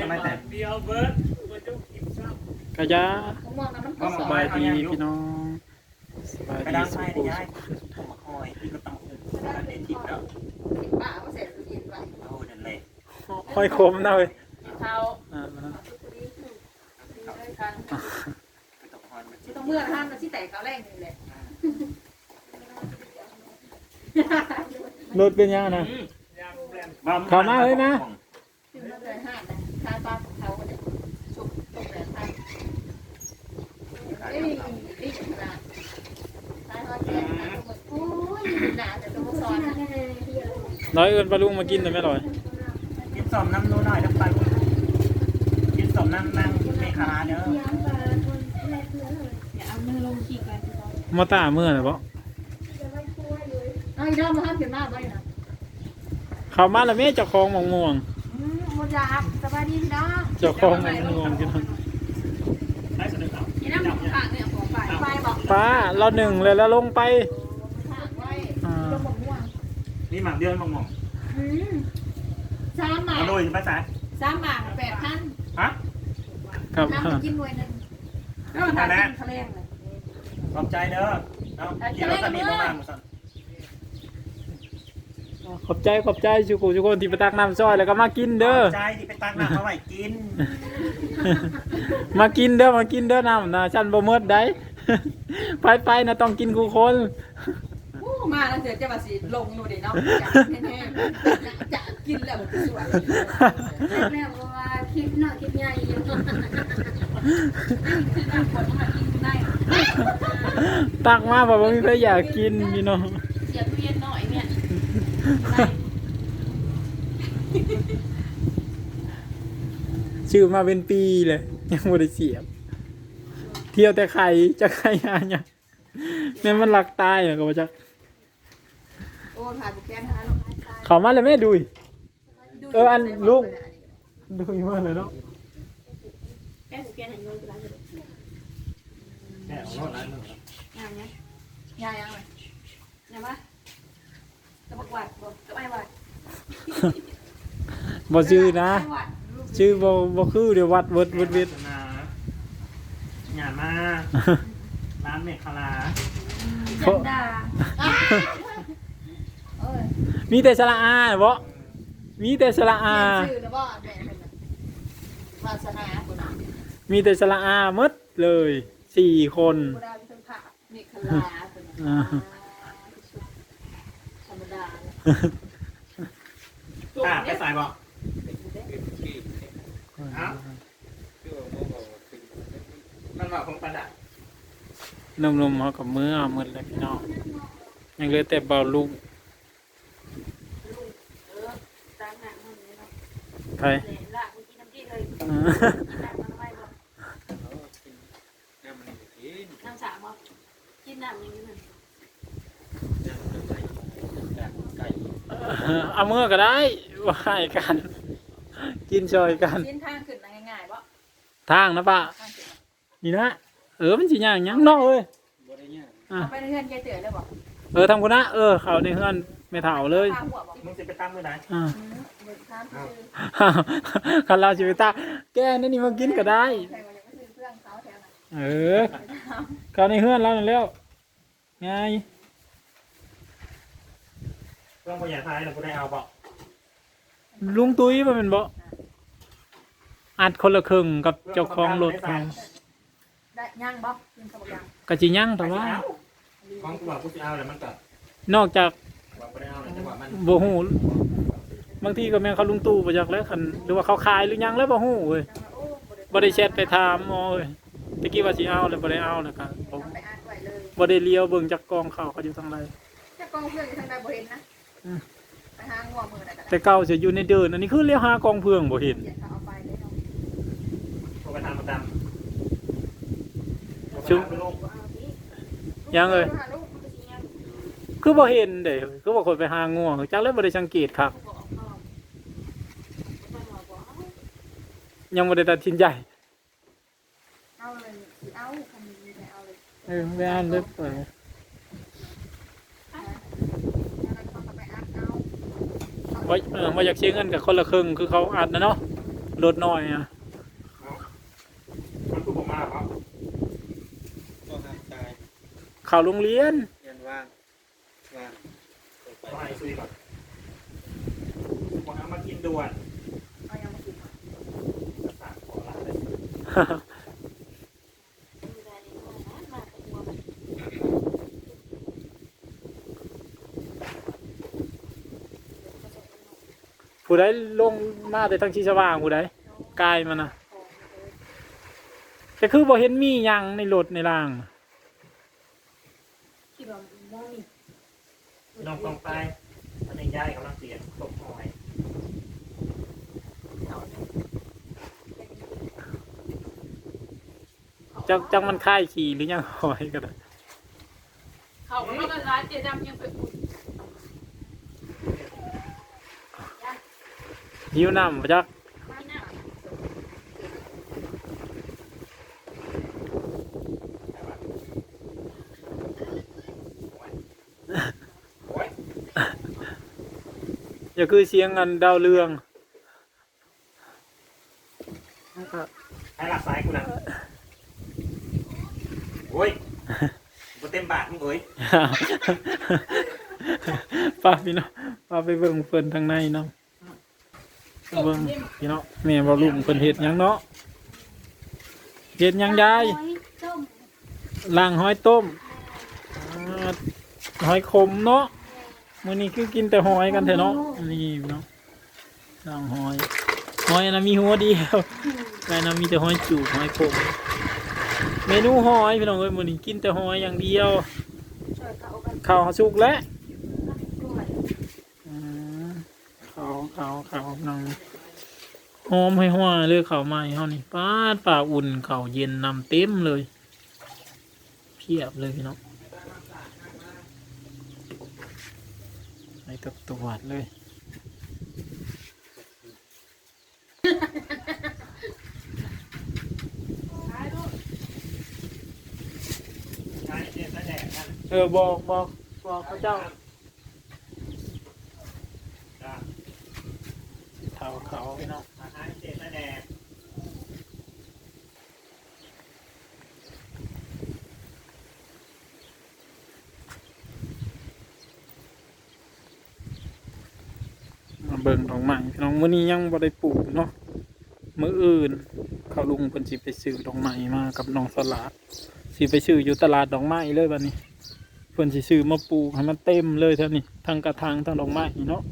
ทำไมแต่เดียวเบิร์ดมาจุกกินซ้กะยาผมมองนะมันก็สบายดีพี่น้องสบายไปดีดังสุไฟขุได้สุขย้ายผมมาคอยพี่ก็ต้องอันเด็ดทิพย์แล้วป้าก็เสร็จกินไปเอานั่นแหละค่อยคมนะเว้ยเท้าอ่าดีด้วยกันไปต้องคอยมันที่ต้องเมื่อท่านที่แตกเขาแรงนี่แหละรถเป็นยังนะำยำแรมเข้ามาเลยนะ ถึงเมื่อเลยห้านะทานปลาของเขาเนี่ยสุกตกแต่ท่านเอ้ยนี่ขนาดทานฮอตแก่นะโอ้ยหนาแต่ตัวซอนนะ ร้อยเอินปลาลุงมากินเลยไหมร้อยกินสมน้ำนู้นหน่อยน้ำปลากินสมน้ำนั่งไม่คาเด้ออย่าเอามือลงขีดกันมาตาเมื่อไหร่ปะเอาอีกรอบมาห้ามเขียนมากไว้นะเขามาแล้วแม่เจ้าของหมองม่วงอืมหมดยาสบายดีพี่น้องเจ้าของหมองม่วงพี่น้องใช้สนุกเอานี่น้ำของฝากเนี่ยของฝากไฟบอกป้าเราหนึ่งเลยแล้วลงไป ฝากไว้ อ่า ลงหมกม่วง นี่หมักเดือนมองมองอืมสามหมาเอากโดยภาษาสามหมากแปดพันฮะครับน้ำมันกินหน่วยหนึ่งแล้วมันทานกินทะเลงเลยขอบใจเด้อเอากินรถคันนี้ประมาณสั่นขอบใจขอบใจชุกุชุกคนที่ไปตักน้ำซอยแล้วก็มากินเด้อใจที่ไปตั้งหน้ามาไว้กิน มากินเด้อมากินเด้อน้ำนะฉันบ่เมิดได้ไปไปๆนะต้องกินกูคนโอ้ มาแล้วเดี๋ยวจะมาสิลงหนูดิเนาะแน่ๆจะกินแล้วมันสวยแม่บอกว่าคลิปเนาะคลิปใหญ่ยู่คนมากินได้ตักมาแบบว่ามีใครอยากกินพี่น้องเสียตู้เย็นหน่อยเนี่ยชื่อมาเป็นปีเลย ยังบ่ได้เสียบ เที่ยวแต่ไข่จะไข่อะเนี่ยแม่มันหลักตายอก็บ่จัก โอ้ถ่ายบุกแกนหาลูกเขามาเลยแม่ดุย เอออันลูก ดุยมากเลยเนาะแก้หูแก้หันเงินไปแล้วแค่ของรถร้านหนึ่งงานเนี้ยยายยังไงนะวะกระบอกวัดบอกกระไอวัดบ่ชื่อนะไอวัดชื่อบ่บ่คือเดี๋ยววัดเวิดเวิดเวิดนะหยามาร้านเมฆคลาจันดาเอ้ย มีแต่สระอาบ่มีแต่สระอา ชื่อนะบ่แม่เป็นวาสนาบุญนามีแต่สระอาหมดเลยสี่คนบุญนาเป็นพระมีคลาเป็นอ่า ธรรมดาอะไปใส่บอกอ้าวมันบอกคงประดับนมๆเขากับมือเอาหมดเลยพี่น้องยังเหลือแต่เบาลูก ตามหนังมันเลยเนาะ ใครเลยละเมื่อกี้น้ำจิ้มเลยอ่ากินน้ำมันไม่บอกน้ำสามบอกกินน้ำอย่างนี้มันเอามือก็ได้ว่าให้กัน กินชอยกันชิ้นทางขึ้นง่ายๆบ่ทางนะปะทางขึ้นนี่นะเออมันสิย่างหยังเนาะเอ้ยอะไปเรื่อนยายเต๋อเลยบ่เออทำกูนะเออเขาในเฮือนไม่เถ่าเลยข้าหัวบ่มึงจะไปตั้งมือไหน อ่ามคือคันเราชีวิตตาแกนั่นนี่มากินก็ได้ ใครมาจะซื้อเครื่องเขาแถวนั้นเออเขาในเฮือนเรานั่นแล้วไงเรื่องพยาท้ายเราก็ได้เอาบอกลุงตุ้ยมันเป็นบ่อัดคนละครึ่งกับเจ้าของรถเขาได้ย่างบ่กินข้ย่างกะจิยั่งแต่ว่า ของกูบอกกูจะเอาแล้วมันก็นอกจากบอกกูได้เอาแล้วจังหวะมันบ่ฮู้ บางทีก็แม่นเขาลุงตู่บ่จักแล้วคันหรือว่าเขาขายหรือยังแล้วบ่ฮู้เว้ยจังว่าโอ้บ่ได้บ่ได้แชทไปถามอ๋อเว้ยตะกี้ว่าสิเอาแล้วบ่ได้เอาแล้วก็ผมไปอ่านไว้เลยบ่ได้เลี้ยวเบิ่งจากกองเขาเขาอยู่ทางใดจะกองเพื่อนอยู่ทางใดบ่เห็นนะไปหางัวมือได้ก็แต่ได้เก่าจะอยู่ในเดินอันนี้คือเลี้ยวหากองเพื่องบ่เห็นเดี๋ยวเขาเอาไปเลยเนาะกูไปทำประจำชุบเอาที่ยังเอ้ยหาลูกมันก็สิยังคือบ่เห็นเด้คือบ่คนไปหาง่วงจักแล้วบ่ได้สังเกตครับ บอกเอามันบอกบอกเอา ยังบ่ได้ตัดสินใจเอาเลยสิเอาคันนี้ไปเอาเลยเออไปอ่านเด้อไปแล้วเขาก็ไปอ่านเอาว่าเออบ่อยากเสียเงินกับคนละครึ่งคือเขาอัดนะเนาะรถน้อยอะมันคือผมมาครับก็ห้ามตายเข้าโรงเรียนเรียนว่างว่างต่อไปต้องให้ซุยก่อนผมเอามากินด่วน เอายังมากิน ฝากขอลาเลย มาแต่หัวมัน ผู้ใดลงมาแต่ทั้งชีสว่างผู้ใดกายมันนะแต่คือบ่เห็นมียังในรถในรางคิดว่าบ่มีน้องกองไปอันนี้ยายกำลังเปลี่ยนตกหอย จักจักมันค่ายขี่หรือยังหอยก็ได้เขาก็มาร้านเจดำยังไปอุ่นหิวน้ำบ่จักมาหน้าโอ้ยอย่าคือเสียงอันดาวเรือง ให้หลักสายกูนะโอ้ยบ่เต็มบาทมึงเอ้ ยป้าพี่น้องป้าไปเบิ่งเพิ่นทางในเนาะไปเบิ่งพี่น้องแม่บ่ลุงเพิ่นเฮ็ดหยังเนาะเฮ็ดหยังยายต้มล้างหอยต้มอ่าหอยขมเนาะมื้อนี้คือกินแต่หอยกันเถอะเนาะนี่เนาะล้างหอยหอยอันนั้นมีหัวเดียวแต่อันนั้นมีแต่หอยจูบหอยขมเมนูหอยพี่น้องเอ้ยมื้อนี้กินแต่หอยอย่างเดียวช่วยเขากันข้าวสุกแล้วด้วยอืมเขาเขาเขานังหอมให้หัวเลยเขาวใหม่เฮานี่ป้าดป่าอุ่นเขาวเย็นนำเต็มเลย เพียบเลยพี่น้องไอ้ตัวตัวดเลย ใช่เนี่ยแสดงนั่น เออบอกบอกบอกพระเจ้าจ้าเขาเขาพี่น้องอาหารเจแดงมาเบิ่งดอกไม้พี่น้องมื้อนี้ยังบ่ได้ปลูกเนาะมื้ออื่น เขาลุงเพิ่นสิไปซื้อดอกไม้มากับน้องสลาดสิไปซื้ออยู่ตลาดดอกไม้เลยบัดนี้ เพิ่นสิซื้อมาปลูกให้มันเต็มเลยเท่านี้ทั้งกระถางทั้งดอกไม้เนาะ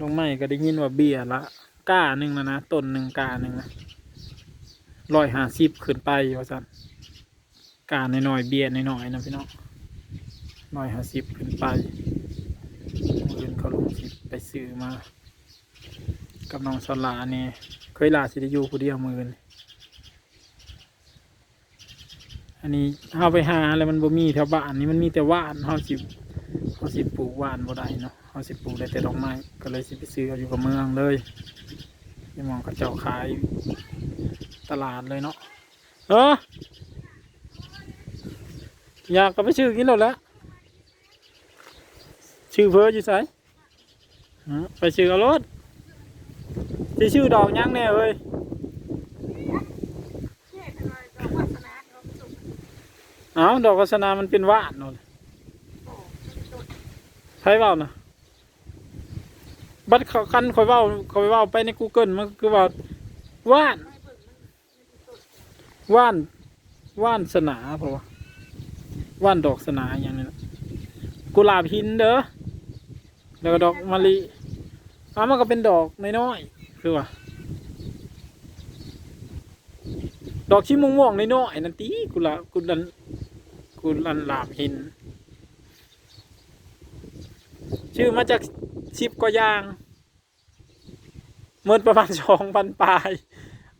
ดอกไม้ก็ได้ยินว่าเบี้ยละก้าหนึ่งนะนะต้นหนึ่งกาหนึ่งนะร้อยห้าสิบขึ้นไปว่าซั่นกาหน่อยๆเบี้ยหน่อยๆนะพี่น้องร้อยห้าสิบขึ้นไปเงินเขาลงสิไปซื้อมา กับน้องสลาเนี่ยเคยลาสิได้อยู่ผู้เดียวมือน อันนี้เอาไปหาแล้วมันบ่มีแถวบ้านนี่มันมีแต่ว่านเฮาสิเฮาสิปลูกว่านบ่ได้เนาะเฮาสิปลูกได้แต่ดอกไม้ก็เลยสิไปซื้อเอาอยู่กับเมืองเลยที่มองเขาเจ้าขายตลาดเลยเนาะเอออยากก็ไปซื้อกินแล้วละชื่อเพ้ออยู่ไสฮะไปซื้อเอารถสิชื่อดอกยังแน่เว้ยเป็นอะไรก็วาสนาเราสุก เอ้าดอกกัสนามันเป็นว่านโน่นใช่เปล่านะบัดเขาคันคอยเว้าคอยเว้าไปใน Google มันคือว่าว่านว่านว่านสนาเพราะว่าว่านดอกสนาอย่างนี้นะกุหลาบหินเด้อแล้วก็ดอกมะลิอ้ามันก็เป็นดอกน้อยๆคือว่าดอกชิมม่วงๆน้อยๆนั่นตีกุหลาบกุหลัน กุหลันลาบหิน ชื่อมาจากชิปกว่าอยางเมื่อประมาณสองพันปลาย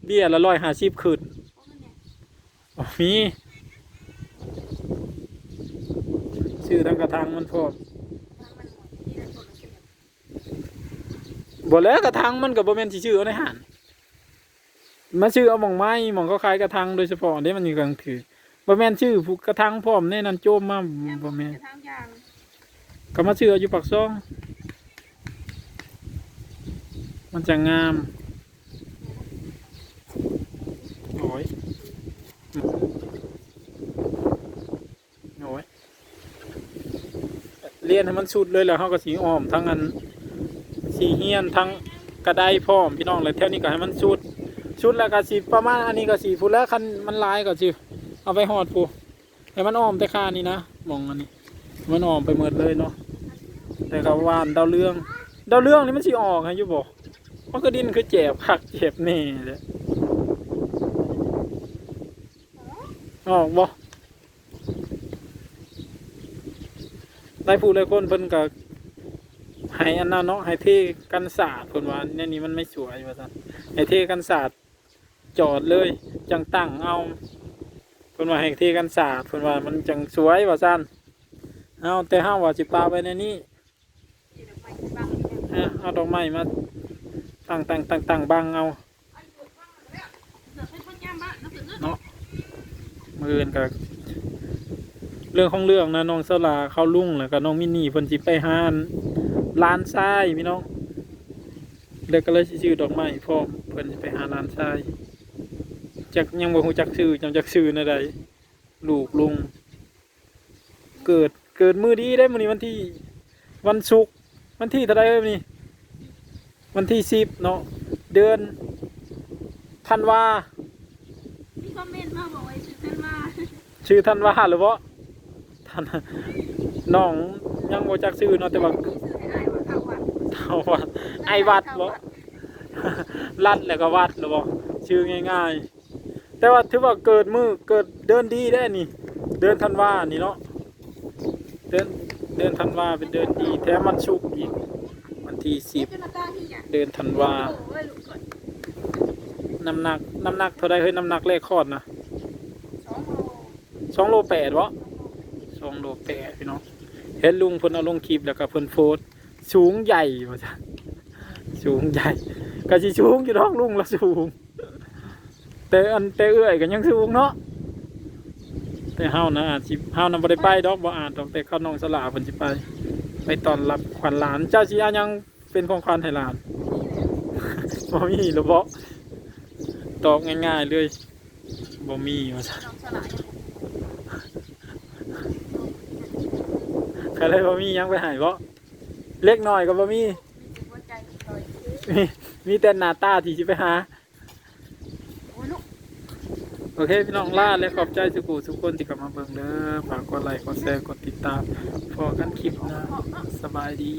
เบี้ยละร้อยหาสิบขึ้นเพราะมันเนี่ยอ๋อมีชื่อทั้งกระทังมันพอมบบ่แล้วกระทังมันกับบ่แม่นสิชื่อเอาในหันมาชื่อเอาหม่องไม้หม่องเขาขายกระทังโดยเฉพาะเด้มันอยู่กลางถือ บ่แม่นชื่อผู้กระทังพร้อมแน่นั่นโจมมาบ่แม่นกรรมาชื่ออยู่ปากซอง มันจะงาม โอ้ยโอ้ยเลียนให้มันชุดเลยแล้วเฮาก็สีอ้อมทั้งอันสีเฮียนทั้งกระไดพร้อมพี่น้องเลยแถวนี้ก็ให้มันชุดชุดแล้วก็สีประมาณอันนี้ก็สีพูดแล้วคันมันลายก็สิ เอาไปหอดฟูให้มันอ้อมแต่ค่านี้นะมองอันนี้ มันอ้อมไปหมดเลยเนาะแต่ก็วานดาวเรื่องดาวเรื่องนี่มันสิออกให้อยู่บ่มันก็ดินคือเจ็บคักเจ็บแนี่เลยออกบ่ได้พูดเลยคนเพิ่นก็ให้อันนั้นเนาะให้เทกันศาสตร์เพิ่นว่าเนี่ยนี่มันไม่สวยว่าซั่นให้เทกันศาสตร์จอดเลย จังตั้งเอา พิ่นว่าให้เทกันศาสตร์เพิ่นว่ามันจังสวยว่าซั่นเอาแต่ห้าว่าสิปาไปในนี้เอาดอกไม้มาตั้งตั้งตั้งตั้งบังเอาเนาะมืออื่นกับเรื่องของเรื่องนะน้องสลาเขาลุ่งแล้วก็น้องมินนี่เพิ่นสิไปหานร้านทรายพี่น้องเด็กก็เลยสิชื่อดอกไม้พร้อมเพิ่นสิไปหาร้านทราย จักยังบ่ฮู้จักชื่อจำจักชื่อนะใดลูกลุง เกิดเกิดมือดีได้มื้อนี้วันที่ วันศุกร์วันที่เท่าไรเอ้ยนี่วันที่สิบเนาะเดือนธันวามีคอมเมนต์มาบอกว่าชื่อเป็นมาชื่อธันวาหรือว่าท่านน้องยังโมจักชื่อเนาะแต่ว่าซื้อให้ได้ว่าเข้าวัดเท่าวัดไอวัดบ่รัดแล้วก็วัดหรือบ่ชื่อง่ายๆ แต่ว่าถือว่าเกิดมือเกิดเดินดีได้นี่ เดินธันวานี่เนาะเดินเดินธันวาเป็นเดินดีแถมมันชุกอีกวันที่สิบเป็นที่อะเดือนธันวาน้ำหนักน้ำหนักเท่าไรเฮ้ยน้ำหนักเลขคอดนะสองโลสองโลแปดวะสองโลแปดพี่น้องเห็นลุงเพิ่นเอาลงคลิปแล้วก็เพิ่นโพสต์สูงใหญ่ว่าจ้ะสูงใหญ่ก็สิสูงอยู่ท้องลุงละสูง แต่อันแต่เอื้อยก็ยังสูงเนาะแต่เฮานะอาจสิเฮานะบ่ได้ไปดอกบ่อาจดอกแต่เขาน้องสลาเพิ่นสิไป ไปตอนรับขวัญหลาน เจ้าสิเอาหยังเป็นของขวัญให้หลานบ่มีหรือบ่ตอบง่ายๆเลยบ่มีว่าจ้ะน้องสลายใครเลยบ่มีหยังไปใหายบ่เล็กน้อยก็บ่มีมีหัวใจลอยมี มีแต่หน้าตาที่สิไปหาโอ้ยลูก โอเคพี่น้องลาและขอบใจสุกูทุกคนที่กลับมาเบิ่งเด้อฝากกดไลค์กดแชร์กดติดตามพอกันคลิปหนะสบายดี